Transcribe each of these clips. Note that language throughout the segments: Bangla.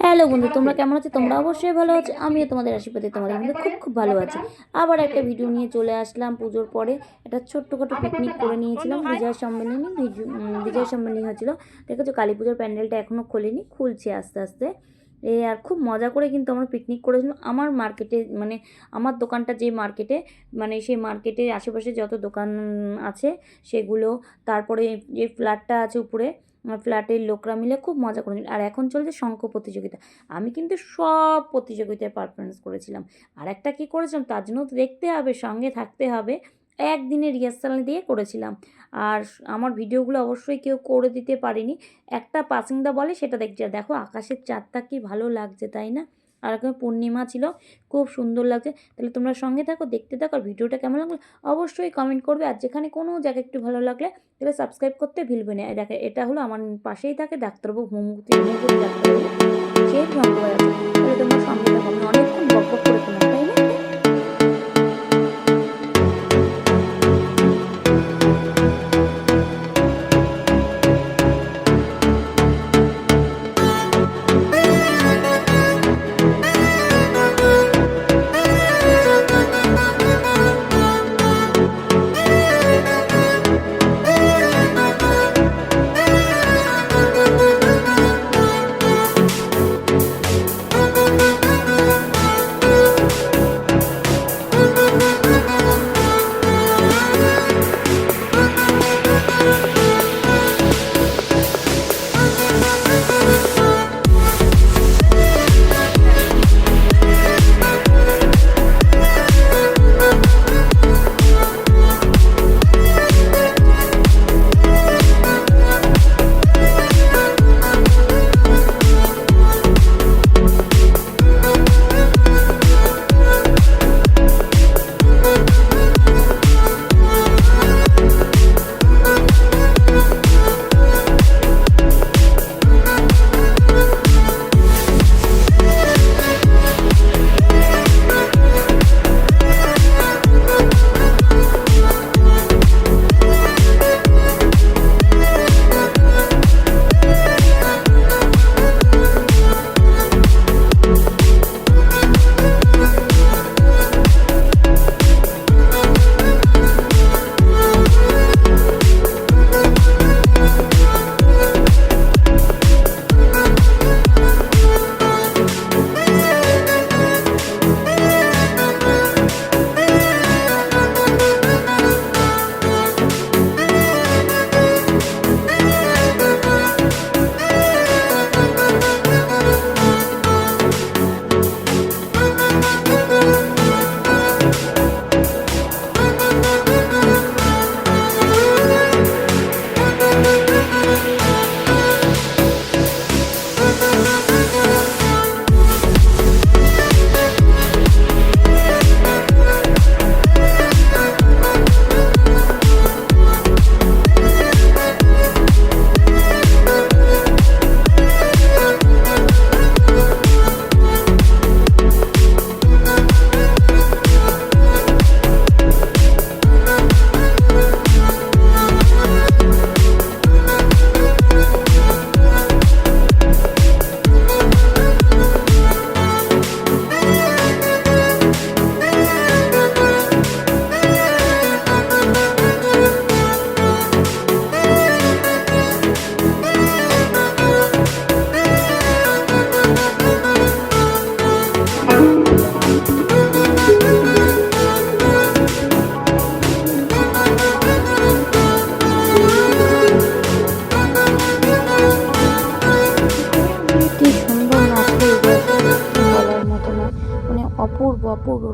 হ্যালো বন্ধু, তোমরা কেমন আছো? তোমরা অবশ্যই ভালো আছো। আমিও তোমাদের আশীর্বাদে তোমাদের মধ্যে খুব খুব ভালো আছি। আবার একটা ভিডিও নিয়ে চলে আসলাম পুজোর পরে। একটা ছোট্টখাটো পিকনিক করে নিয়েছিলাম। বিজয় সম্মেলনী বিজু- বিজয় সম্মেলনী হয়েছিল। দেখেছ, কালী পুজোর প্যান্ডেলটা এখনও খোলেনি। খুলছে আস্তে আস্তে। এ, আর খুব মজা করে কিন্তু আমরা পিকনিক করেছিলাম। আমার মার্কেটে মানে আমার দোকানটা যে মার্কেটে মানে সেই মার্কেটে আশেপাশে যত দোকান আছে সেগুলো, তারপরে যে ফ্ল্যাটটা আছে উপরে ফ্ল্যাটের লোকরা মিলে খুব মজা করেছিল। আর এখন চলছে শঙ্খ প্রতিযোগিতা। আমি কিন্তু সব প্রতিযোগিতায় পারফরমেন্স করেছিলাম। আর একটা কী করেছিলাম? তার জন্য দেখতে হবে, সঙ্গে থাকতে হবে। একদিনের রিহার্সাল দিয়ে করেছিলাম। আর আমার ভিডিওগুলো অবশ্যই কেউ করে দিতে পারেনি। একটা পাসিংদা বলে, সেটা দেখছি দেখো আকাশের চাঁদটা কি ভালো লাগছে, তাই না? আর এখন পূর্ণিমা ছিল, খুব সুন্দর লাগছে। তাহলে তোমরা সঙ্গে থাকো, দেখতে থাকো, আর ভিডিওটা কেমন লাগল অবশ্যই কমেন্ট করবে। আর যেখানে কোনো জায়গা একটু ভালো লাগলে, তাহলে সাবস্ক্রাইব করতে ভুলবে না। দেখে, এটা হলো আমার পাশেই থাকে ডাক্তারবাবু হোমুক্তি হোমুক্তি ডাক্তারবাবু। সেই ভ্রমণ তাহলে তোমরা সঙ্গে থাকো অনেকক্ষণ বক করে তোমার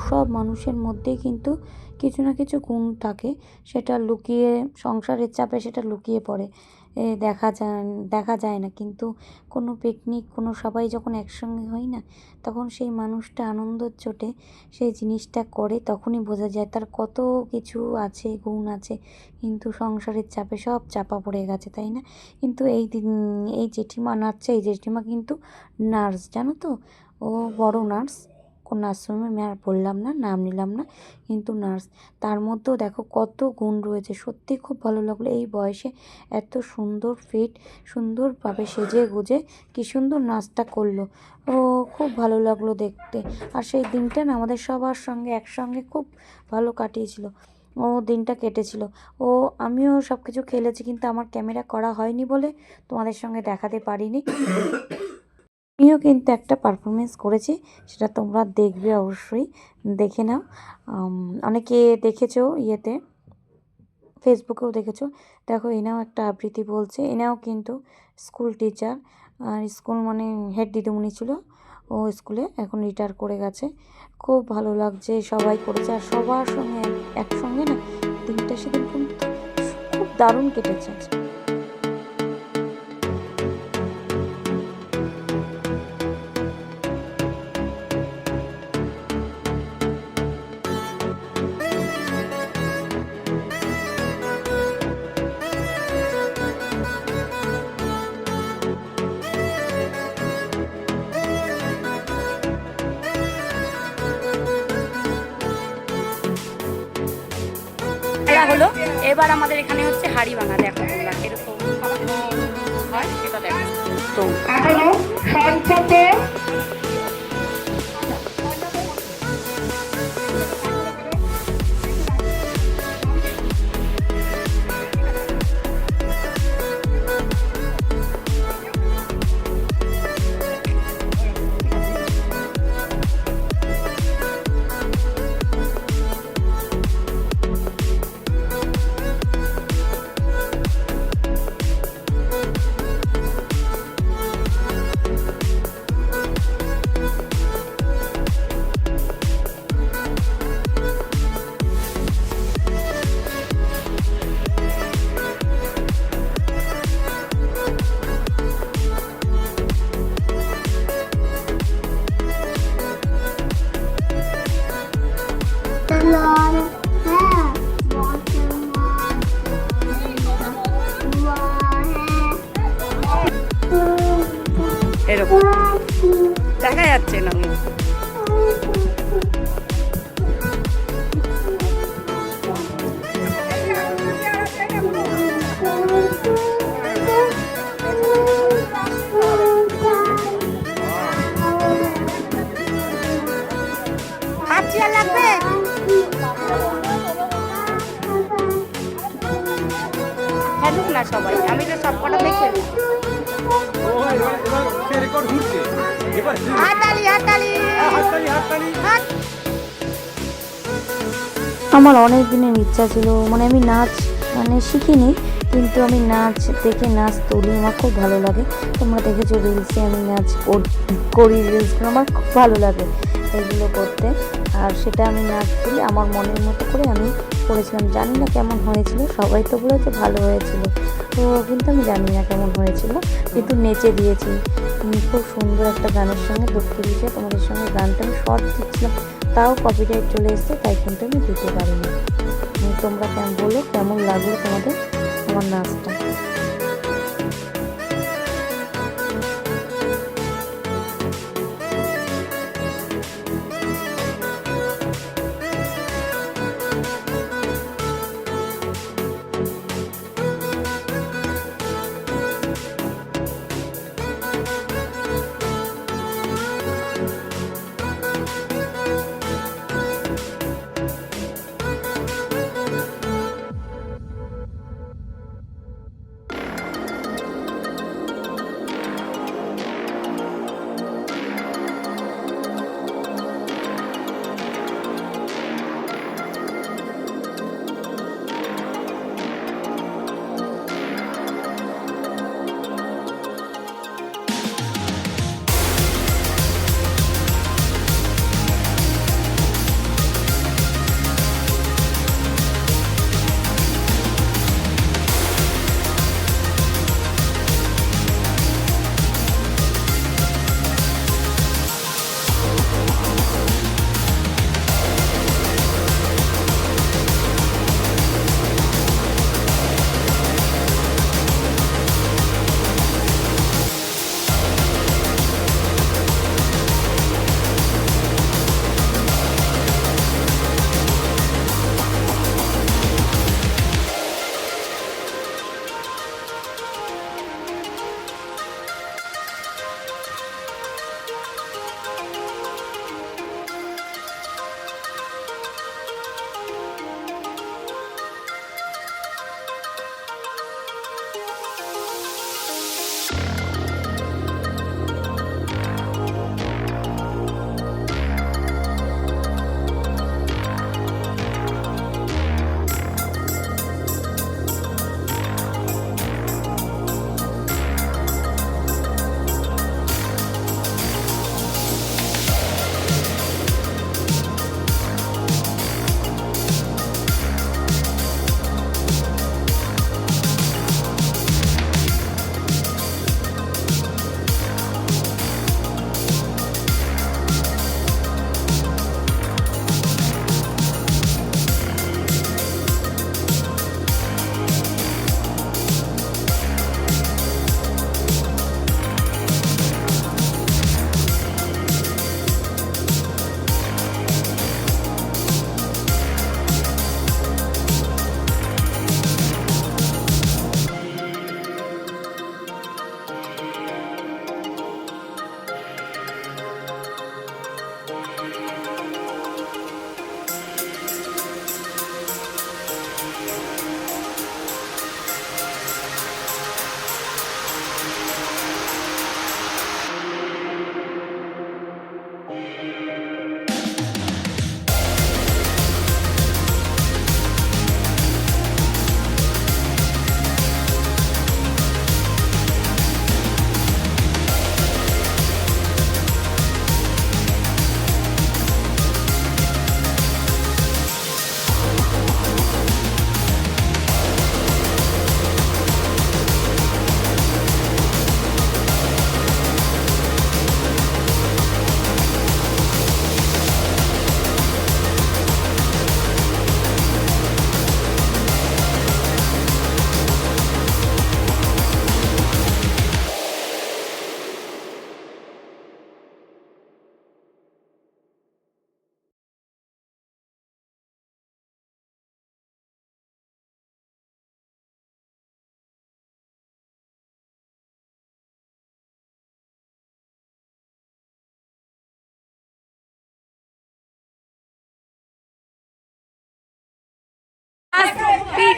সব মানুষের মধ্যেই কিন্তু কিছু না কিছু গুণ থাকে। সেটা লুকিয়ে, সংসারের চাপে সেটা লুকিয়ে পড়ে। এ দেখা যায় দেখা যায় না। কিন্তু কোনো পিকনিক কোনো সবাই যখন একসঙ্গে হয় না, তখন সেই মানুষটা আনন্দর চোটে সেই জিনিসটা করে, তখনই বোঝা যায় তার কত কিছু আছে, গুণ আছে। কিন্তু সংসারের চাপে সব চাপা পড়ে গেছে, তাই না? কিন্তু এই এই জেঠিমা নাচছে, এই জেঠিমা কিন্তু নার্স, জানো তো? ও বড় নার্স। কোন নার্সিংহোমে আমি আর বললাম না, নাম নিলাম না। কিন্তু নার্স, তার মধ্যেও দেখো কত গুণ রয়েছে। সত্যি খুব ভালো লাগল এই বয়সে এত সুন্দর ফিট, সুন্দরভাবে সেজে গুজে কি সুন্দর নাচটা করল। ও, খুব ভালো লাগল দেখতে। আর সেই দিনটা না আমাদের সবার সঙ্গে একসঙ্গে খুব ভালো কাটিয়েছিল। ও, দিনটা কেটেছিল। ও, আমিও সব কিছু খেলেছি কিন্তু আমার ক্যামেরা করা হয়নি বলে তোমাদের সঙ্গে দেখাতে পারিনি। আমিও কিন্তু একটা পারফরমেন্স করেছি, সেটা তোমরা দেখবে অবশ্যই, দেখে নাও। অনেকে দেখেছ ইয়েতে ফেসবুকেও দেখেছ। দেখো, এনাও একটা আবৃত্তি বলছে, এনাও কিন্তু স্কুল টিচার আর স্কুল মানে হেড দিদিমণি ছিল, ও স্কুলে এখন রিটায়ার করে গেছে। খুব ভালো লাগছে, সবাই করেছে, আর সবার সঙ্গে এক- একসঙ্গে না, দিনটা সেদিন কিন্তু খুব দারুণ কেটেছে এবার আমাদের এখানে হচ্ছে হাড়ি ভাঙা দেখো এরকম হয় সেটা দেখো। তো এরকম। দেখা যাচ্ছে না। না সবাই আমি তো সব কটা দেখে রেকর্ড ঘুরছে এবার হাততালি। হাততালি হাততালি। হাততালি আমার অনেক দিনের ইচ্ছা ছিল মানে আমি নাচ মানে শিখিনি কিন্তু আমি নাচ দেখে নাচ তুলি আমার খুব ভালো লাগে। তোমরা দেখেছ রিলসে আমি নাচ কর- করি রিলসগুলো আমার খুব ভালো লাগে এগুলো করতে। আর সেটা আমি নাচ তুলি আমার মনের মতো করে আমি করেছিলাম। জানি না কেমন হয়েছিল, সবাই তো বলেছে ভালো হয়েছিল। তো কিন্তু আমি জানি না কেমন হয়েছিল, কিন্তু নেচে দিয়েছি। খুব সুন্দর একটা গানের সঙ্গে দুঃখ দিয়েছে তোমাদের সঙ্গে গানটা আমি শর্ট দিচ্ছিলাম, তাও কপিরাইট চলে এসছে, তাই কিন্তু আমি দিতে পারিনি। তোমরা কেমন বলো, কেমন লাগল তোমাদের? আমার নাচটা।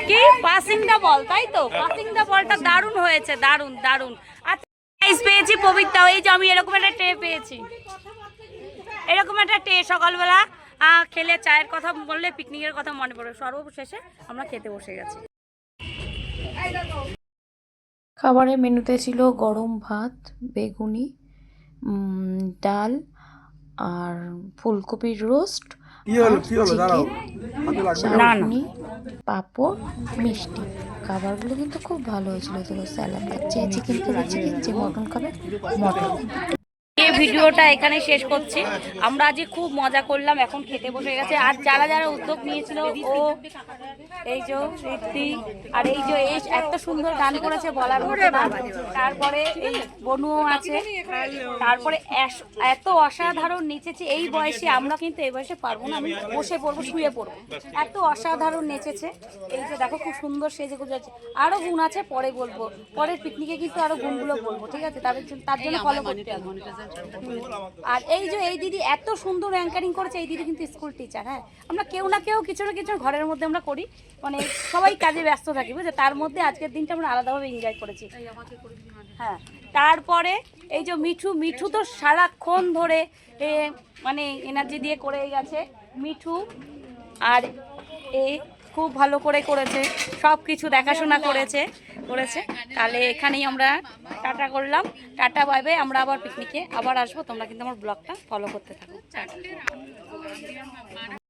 কি পাসিং দা বল, তাই তো? পাসিং দা বলটা দারুণ হয়েছে, দারুণ দারুণ। আচ্ছা পেয়েছি পবিত্রা, এই যে আমি এরকম একটা ট্রে পেয়েছি। এরকম একটা টে সকালবেলা খেলে চায়ের কথা বললে পিকনিকের কথা মনে পড়ে। সর্বশেষে আমরা খেতে বসে গেছি। খাবারের মেনুতে ছিল গরম ভাত, বেগুনি ডাল আর ফুলকপির রোস্ট কি হলো কি হলো দাঁড়াও। না, না। চাটনি পাঁপড় মিষ্টি। খাবারগুলো কিন্তু খুব ভালো হয়েছিল তো স্যালাড। চেয়েছি চিকেন খাবে চিকেন যে মটন খাবে মটন। এই ভিডিওটা এখানে শেষ করছি। আমরা আজ খুব মজা করলাম, এখন খেতে বসে গেছে। আর যারা যারা উদ্যোগ নিয়েছিল, ও এই যে ঋদ্ধি আর এই যে এত সুন্দর গান করেছে বলার তারপরে এই বনুও আছে। তারপরে এত অসাধারণ নেচেছে। এই বয়সে আমরা কিন্তু এই বয়সে পারব না। আমি বসে পড়ব, শুয়ে পড়ব। এত অসাধারণ নেচেছে। এই যে দেখো, খুব সুন্দর সেজে গুজে আছে। আরও গুণ আছে, পরে বলব। পরের পিকনিকে কিন্তু আরও গুণগুলো বলব, ঠিক আছে? তাদের জন্য তার জন্য ফলো করতে হবে। আর এই যে এই দিদি এত সুন্দর অ্যাঙ্কারিং করেছে এই দিদি কিন্তু স্কুল টিচার হ্যাঁ? আমরা কেউ না কেউ কিছু না কিছু ঘরের মধ্যে আমরা করি। মানে সবাই কাজে ব্যস্ত থাকি বুঝলে? তার মধ্যে আজকের দিনটা আমরা আলাদাভাবে এনজয় করেছি। হ্যাঁ তারপরে এই যে মিঠু মিঠু তো সারাক্ষণ ধরে মানে এনার্জি দিয়ে করে গেছে। মিঠু আর এ খুব ভালো করে করেছে সব কিছু দেখাশোনা করেছে। করেছে। তাহলে এখানেই আমরা টাটা করলাম। টাটা বাই বাই আমরা আবার পিকনিকে আবার আসব। তোমরা কিন্তু আমার ব্লগটা ফলো করতে থাকো।